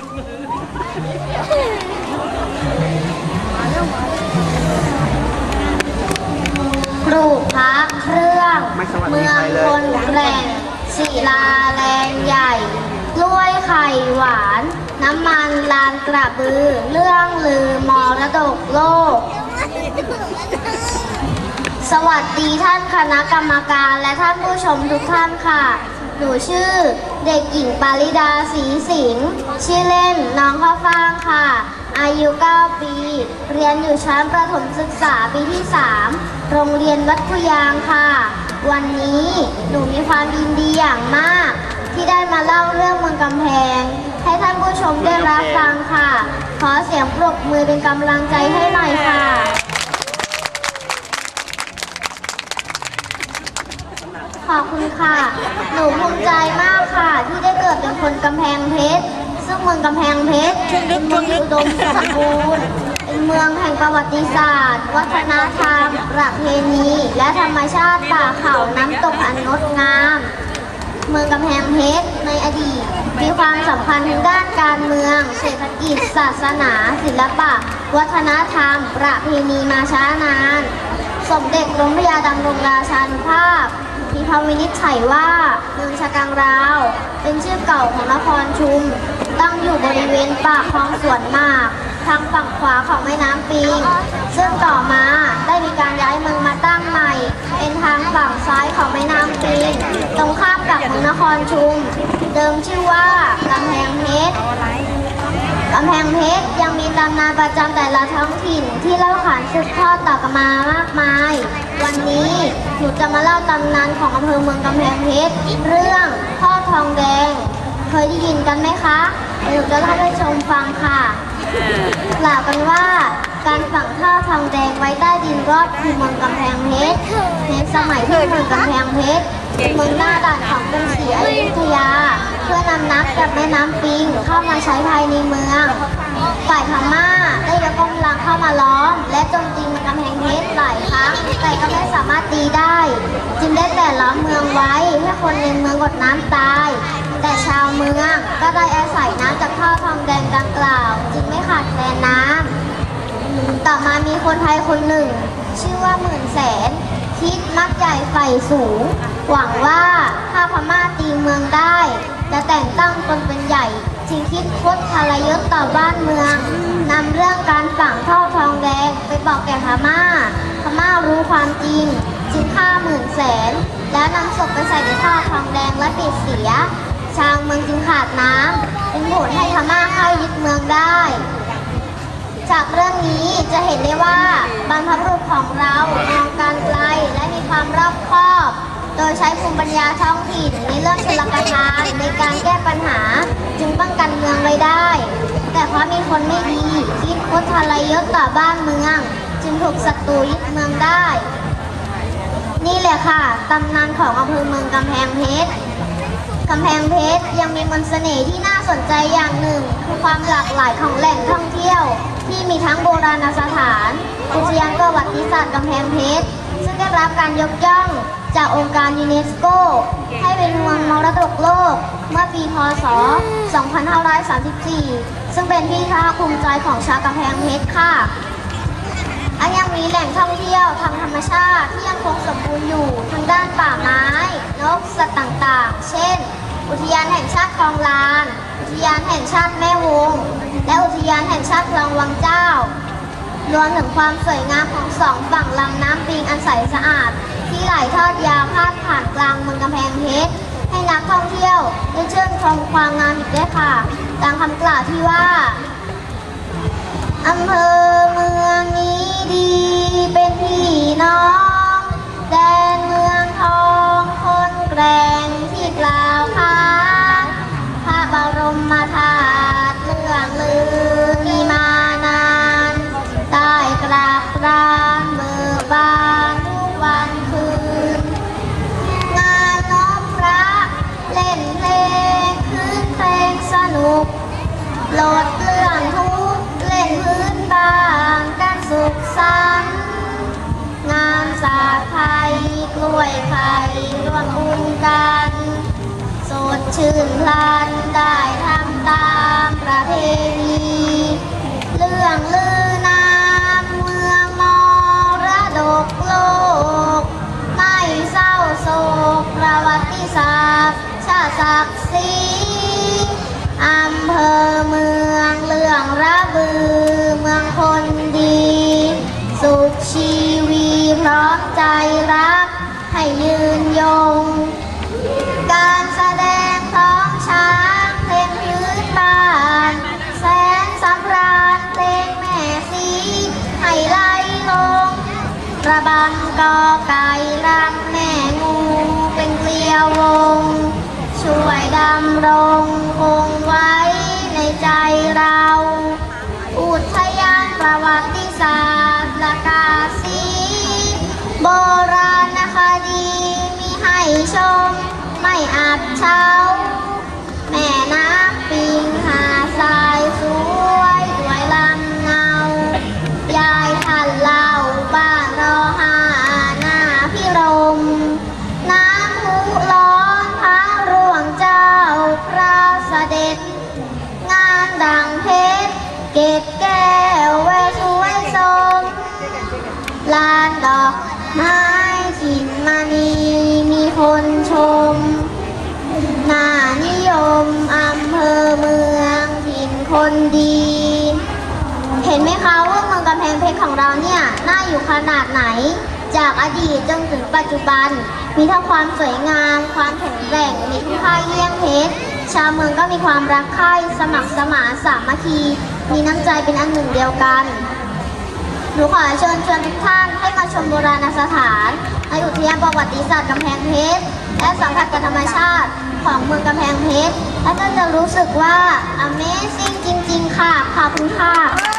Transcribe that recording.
กรูพระเครื่อง เมืองคนแรงศิลาแรงใหญ่ กล้วยไข่หวาน น้ำมันลานกระบือ เรื่องลือมรดกโลก สวัสดีท่านคณะกรรมการและท่านผู้ชมทุกท่านค่ะ หนูชื่อเด็กหญิงปาริดาศรีสิงห์ชื่อเล่นน้องข้าวฟ่างค่ะ อายุ 9 ปี เรียนอยู่ชั้นประถมศึกษาปีที่ 3 โรงเรียนวัดกุยางค่ะ วันนี้หนูมีความยินดีอย่างมาก ที่ได้มาเล่าเรื่องเมืองกำแพง ให้ท่านผู้ชมได้รับฟังค่ะ ขอเสียงปรบมือเป็นกำลังใจให้หน่อยค่ะ ขอบคุณค่ะ หนูภูมิใจมากค่ะ ที่ได้เกิดเป็นคนกำแพงเพชร ซึ่งเมืองกำแพงเพชรเป็นเมืองอุดมสมบูรณ์ เป็นเมืองแห่งประวัติศาสตร์ วัฒนธรรม ประเพณี และธรรมชาติป่าเขาน้ำตกอันงดงาม เมืองกำแพงเพชรในอดีต มีความสำคัญทางด้านการเมือง เศรษฐกิจ ศาสนา ศิลปะ วัฒนธรรม ประเพณีมาช้านาน สมเด็จกรมพระยาดำรงราชานุภาพ มีพระวินิจฉัยว่าเมืองชะกังราว เป็นชื่อเก่าของนครชุม ตั้งอยู่บริเวณปากคลองสวนหมาก ทางฝั่งขวาของแม่น้ำปิง ซึ่งต่อมาได้มีการย้ายเมืองมาตั้งใหม่ เป็นทางฝั่งซ้ายของแม่น้ำปิง ตรงข้ามกับเมืองนครชุม เดิมชื่อว่ากำแพงเพชร กำแพงเพชรยังมีตำนานประจำแต่ละท้องถิ่นที่เล่าขานสืบทอดต่อกันมามากมาย วันนี้หนูจะมาเล่าตำนานของอำเภอเมืองกำแพงเพชรเรื่องพ่อทองแดง เคยได้ยินกันไหมคะหนูจะเล่าให้ชมฟังค่ะกล่าวกันว่าการฝังท่อทองแดงไว้ใต้ดินรอบคูเมืองกำแพงเพชรในสมัยที่เมืองกำแพงเพชร เมืองหน้าด่านของกรุงศรีอยุธยา เพื่อนำน้ำจากแม่น้ำปิงเข้ามาใช้ภายในเมือง ฝ่ายพม่าได้ยกกำลังเข้ามาล้อม และโจมตีเมืองกำแพงเพชรหลายครั้งแต่ก็ไม่สามารถตีได้ จึงได้แต่ล้อมเมืองไว้ให้คนในเมืองอดน้ำตาย แต่ชาวเมืองก็ได้อาศัยน้ำจากท่อทองแดงดังกล่าว จึงไม่ขาดแคลนน้ำต่อมามีคนไทยคนหนึ่ง ชื่อว่าหมื่นแสนคิดมักใหญ่ไฟสูง หวังว่าถ้าพม่าตีเมืองได้ จะแต่งตั้งตนเป็นใหญ่จึงคิดคดทรยศต่อบ้านเมืองนำเรื่องการฝังท่อทองแดงไปบอกแก่พม่า พม่ารู้ความจริงจึงฆ่าหมื่นแสน แล้วนำศพไปใส่ในท่อทองแดงและปิดเสีย ชาวเมืองจึงขาดน้ำเป็นผลให้พม่าเข้ายึดเมืองได้จากเรื่องนี้จะเห็นได้ว่าบรรพบุรุษของเรามองการ โดยใช้ภูมิปัญญาท้องถิ่นในเรื่องชลประทานในการแก้ปัญหาจึงป้องกันเมืองไว้ได้ แต่เพราะมีคนไม่ดีคิดคดทรยศต่อบ้านเมือง จึงถูกศัตรูยึดเมืองได้ นี่แหละค่ะตำนานของอำเภอเมืองกำแพงเพชรกำแพงเพชรยังมีมนต์เสน่ห์ที่น่าสนใจอย่างหนึ่ง คือความหลากหลายของแหล่งท่องเที่ยว ที่มีทั้งโบราณสถาน อุทยานประวัติศาสตร์กำแพงเพชร ซึ่งได้รับการยกย่องจากองค์การยูเนสโก ให้เป็นเมืองมรดกโลกเมื่อปีพศ 2534 ซึ่งเป็นที่ภาคภูมิใจของชาวกำแพงเพชรค่ะและยังมีแหล่งท่องเที่ยวทางธรรมชาติที่ยังคงสมบูรณ์อยู่ทางด้านป่าไม้ นก สัตว์ต่างๆ เช่น อุทยานแห่งชาติคลองลาน อุทยานแห่งชาติแม่วง และอุทยานแห่งชาติคลองวังเจ้า วมถึงความสวยงามของสองฝั่งลำน้ำปิงอันใสสะอาด ที่ไหลทอดยาวพาดผ่านกลางเมืองกำแพงเพชรให้นักท่องเที่ยวได้ชื่นชมความงามอีกด้วยค่ะตามคำกล่าวที่ว่าอำเภอเมืองนี้ดีเป็นพี่น้องแด ลดเรื่องทุกเล่นพื้นบานกันสุขสันงานสาไทยกลวยไทยร่วมกันสดชื่นพลันได้ทำตามประเพณีเรื่องเลื่อ ใจรักให้ยืนยง การแสดงท้องช้างเพลงพื้นบ้าน แสนสำราญเพลงแม่สีให้ไล่ลงระบำกอไก่รำแม่งูเป็นเกลียววง ช่วยดำรงคงไว้ในใจเรา อุทยานประวัติศาสตร์ โบราณคดีมีให้ชม ไม่อับเช้า แม่น้ำปิงหาทรายสวยด้วยลำเนายายท่านเล่าบ้านรอหาหน้าพิรม น้ำพุร้อนพระร่วงเจ้าพระเสด็จ งานดังเพชรเกต ไม้สินมณีมีคนชมน่านิยมอำเภอเมืองถิ่นคนดี เห็นไหมคะว่าเมืองกำแพงเพชรของเราเนี่ยน่าอยู่ขนาดไหน จากอดีตจนถึงปัจจุบัน มีทั้งความสวยงาม ความแข็งแกร่ง มีคุณค่าเยี่ยงเพชร ชาวเมืองก็มีความรักใคร่สมัครสมานสามัคคี มีน้ำใจเป็นอันหนึ่งเดียวกัน หนูขอเชิญชวนทุกท่านให้มาชมโบราณสถานในอุทยานประวัติศาสตร์กำแพงเพชร และสัมผัสกับธรรมชาติของเมืองกำแพงเพชร และก็จะรู้สึกว่า Amazing จริง ๆ ค่ะขอบคุณค่ะ